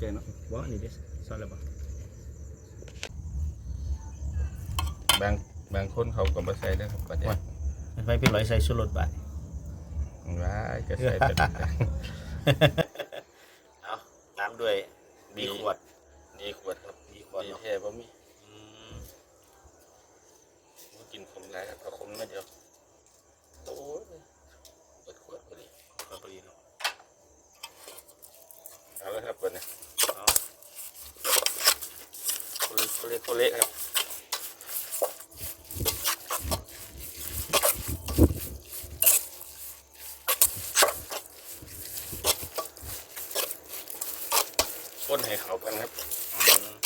ใจเนาะบ่นี่เด้ซอสแล้วบ่บางบางคนเขาก็บ่ใส่เด้อครับปลาแดกมันไปเป็นร้อยใส่ชูรสบาดว้ายก็ใส่เป็นเอาตามด้วยบีขวดนี่ขวดครับบีขวดดีเนาะแท้บ่มีอืมบ่กินขมหลายครับเอาขมมาเดียวโอ้ยเปิดขวดพอดี ขวดพอดีเนาะ เอาละครับเปิดนะ เอา โค เละโคเละโคเละครับ้นให้เขากันครับอืม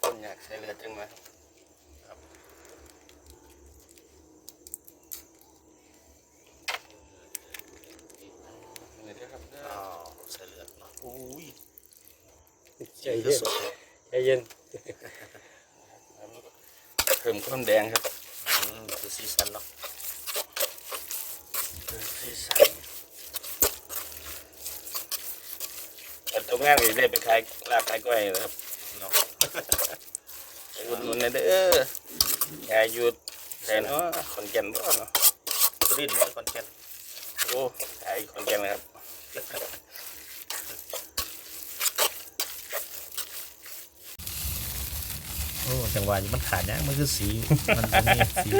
คนอยากใช้เลือดจังมาครับนี่เด้อครับเด้อ อ้าวใส่เลือดเนาะอุ้ย ใจเย็นสดเลยใจเย็นเพิ่มความแดงครับอืมคือซีซันเนาะสีสันแต่ตรงงานนี่ได้ไปขายลาบขายกล้วยนะครับเนาะอุ่นอุ่นๆนะเด้ออย่าหยุดแต่เนาะขอนแก่นบ่เนาะสุรินทร์เหมือนคอนแก่นโอ้ขายขอนแก่นนะครับ อ้จังหวะนี้มันขาดเนี่ยมันคือสี มันบ่มีสี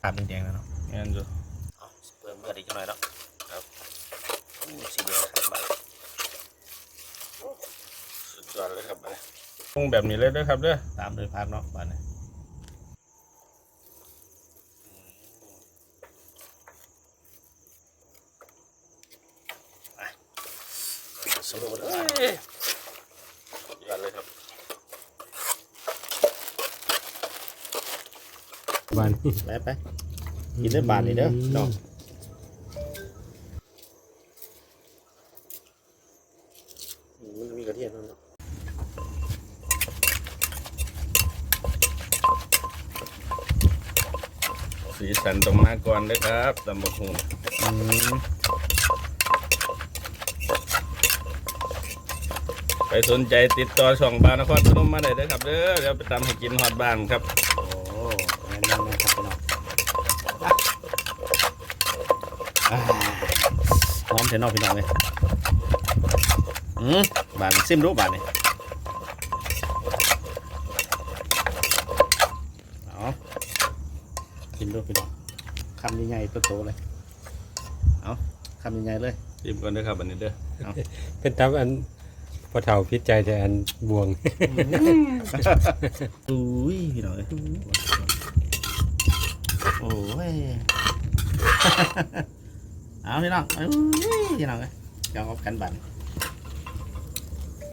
ภาพแดงๆแล้วเนาะงานอยู่เอาเพิ่มเลือดอีกหน่อยเนาะครับอู้สีแดงขาดบาดสุดยอดเลยครับอันนี้ปรุงแบบนี้เลยเด้อครับเด้อตามด้วยพักเนาะบาดนี้ สมบูรณ์เอ้ยสุดยอดเลยครับบ้านไปไปกินได้บาทนี่เด้อเนาะมันมีกระเทียมเนาะสีสันต้องมาก่อนเด้อครับตำบักหุ่ง อืมใครสนใจติดต่อช่องบ้านนครพนมมาได้เด้อครับเด้อเดี๋ยวไปตำให้กินฮอดบ้านครับโอ้แม่นๆนะครับพี่น้องอ่าหอมเทนอพี่น้องเลยอืมบาทซิมรู้บาทนี่เอากินดูพี่น้องคำใหญ่ๆโตๆเลยเอาคำใหญ่ๆเลยชิมก่อนเด้อครับอันนี้เด้อเป็นตามอัน พอเฒ่าพิษใจแต่อันบวง อุ้ยพี่น้องเอ้ยโอ้ย เอาพี่น้องอุ้ยพี่น้องเอ้ยยอมกันบัน